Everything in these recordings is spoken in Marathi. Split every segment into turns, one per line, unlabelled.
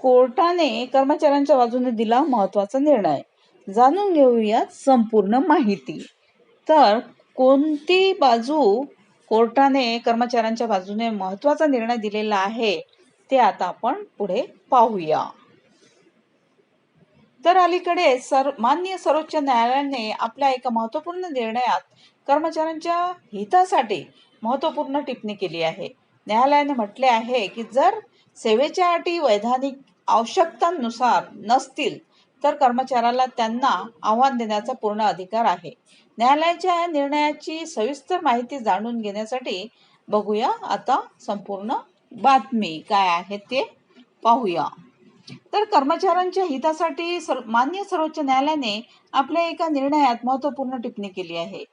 कोर्टाने कर्मचाऱ्यांच्या बाजूने दिला महत्त्वाचा निर्णय. जाणून घेऊयात संपूर्ण माहिती. तर कोणती बाजू कोर्टाने कर्मचाऱ्यांच्या बाजूने महत्त्वाचा निर्णय दिलेला आहे ते आता आपण पुढे पाहूया. तर अलीकडे सर मान्य सर्वोच्च न्यायालयाने आपल्या एका महत्त्वपूर्ण निर्णयात कर्मचाऱ्यांच्या हितासाठी महत्त्वपूर्ण टिप्पणी केली आहे. न्यायालयाने म्हटले आहे की जर सेवेच्या अटी वैधानिक आवश्यकतांनुसार नसतील तर कर्मचाऱ्याला त्यांना आव्हान देण्याचा पूर्ण अधिकार आहे. न्यायालयाच्या या निर्णयाची सविस्तर माहिती जाणून घेण्यासाठी बघूया आता संपूर्ण बातमी काय आहे ते पाहूया. तर कर्मचाऱ्यांच्या हितासाठी सर मान्य सर्वोच्च न्यायालयाने आपल्या एका निर्णयात महत्त्वपूर्ण टिप्पणी केली आहे.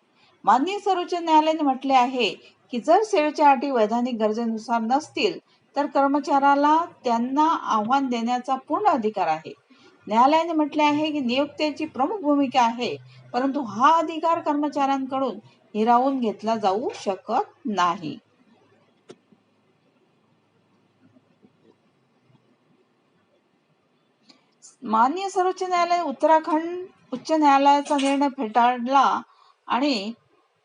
मान्य सर्वोच्च न्यायालयाने म्हटले आहे की जर सेवेच्या अटी वैधानिक गरजेनुसार नसतील तर कर्मचाऱ्याला त्यांना आव्हान देण्याचा पूर्ण अधिकार आहे. न्यायालयाने म्हटले आहे की नियुक्त्याची प्रमुख भूमिका आहे परंतु हा अधिकार कर्मचाऱ्यांकडून हिरावून घेतला जाऊ शकत नाही. मान्य सर्वोच्च न्यायालय उत्तराखंड उच्च न्यायालयाचा निर्णय फेटाळला आणि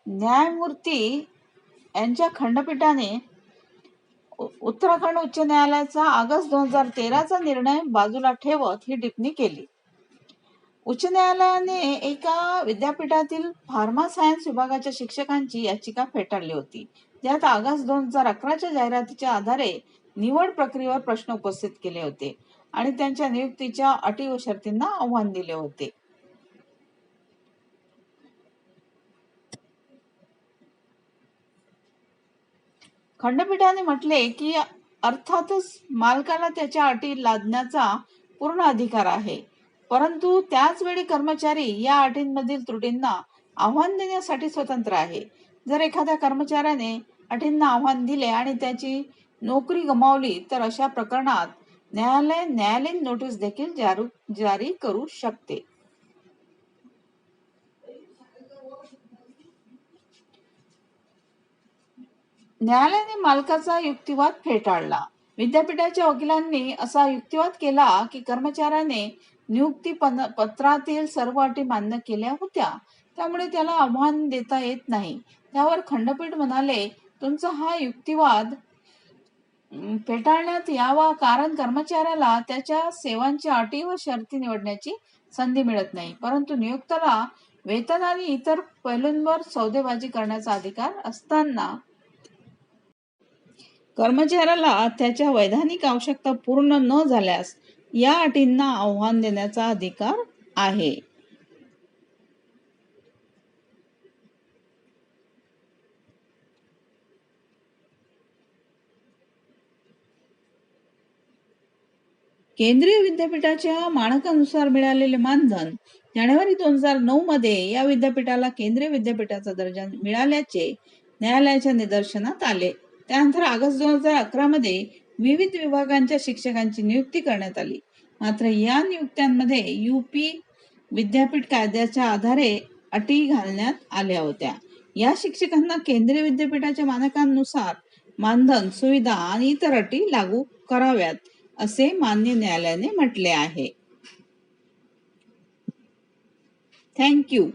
न्यायमूर्ती यांच्या खंडपीठाने उत्तराखंड उच्च न्यायालयाचा ऑगस्ट दोन हजार तेराचा निर्णय बाजूला ठेवत ही टिप्पणी केली. उच्च न्यायालयाने एका विद्यापीठातील फार्मा सायन्स विभागाच्या शिक्षकांची याचिका फेटाळली होती. ज्यात ऑगस्ट दोन हजार अकराच्या जाहिरातीच्या आधारे निवड प्रक्रियेवर प्रश्न उपस्थित केले होते आणि त्यांच्या नियुक्तीच्या अटी व शर्तींना आव्हान दिले होते. खंडपीठाने म्हटले की अर्थातच मालकाला त्याच्या अटी लादण्याचा पूर्ण अधिकार आहे. परंतु त्याच वेळी कर्मचारी या अटींमधील त्रुटींना आव्हान देण्यासाठी स्वतंत्र आहे. जर एखाद्या कर्मचाऱ्याने अटींना आव्हान दिले आणि त्याची नोकरी गमावली तर अशा प्रकरणात न्यायालय न्यायालयीन नोटीस देखील जारू जारी करू शकते. न्यायालयाने मालकाचा युक्तिवाद फेटाळला. विद्यापीठाच्या वकिलांनी असा युक्तिवाद केला की कर्मचाऱ्याने नियुक्ती पन- पत्रातील सर्व अटी मान्य केल्या होत्या. त्यामुळे त्याला आव्हान देता येत नाही. त्यावर खंडपीठ म्हणाले तुमचा हा युक्तिवाद फेटाळण्यात यावा कारण कर्मचाऱ्याला त्याच्या सेवांच्या अटी व शर्ती निवडण्याची संधी मिळत नाही. परंतु नियुक्ताला वेतन आणि इतर पैलूंवर सौदेबाजी करण्याचा अधिकार असताना कर्मचाऱ्याला त्याच्या वैधानिक आवश्यकता पूर्ण न झाल्यास या अटींना आव्हान देण्याचा अधिकार आहे. केंद्रीय विद्यापीठाच्या मानकानुसार मिळालेले मानधन जानेवारी दोन हजार नऊ मध्ये या विद्यापीठाला केंद्रीय विद्यापीठाचा दर्जा मिळाल्याचे न्यायालयाच्या निदर्शनात आले. त्यानंतर ऑगस्ट दोन हजार अकरा मध्ये विविध विभागांच्या शिक्षकांची नियुक्ती करण्यात आली. मात्र या नियुक्त्यांमध्ये युपी विद्यापीठ कायद्याच्या आधारे अटी घालण्यात आल्या होत्या. या शिक्षकांना केंद्रीय विद्यापीठाच्या मानकांनुसार मानधन सुविधा आणि इतर अटी लागू कराव्यात असे मान्य न्यायालयाने म्हटले आहे. थँक्यू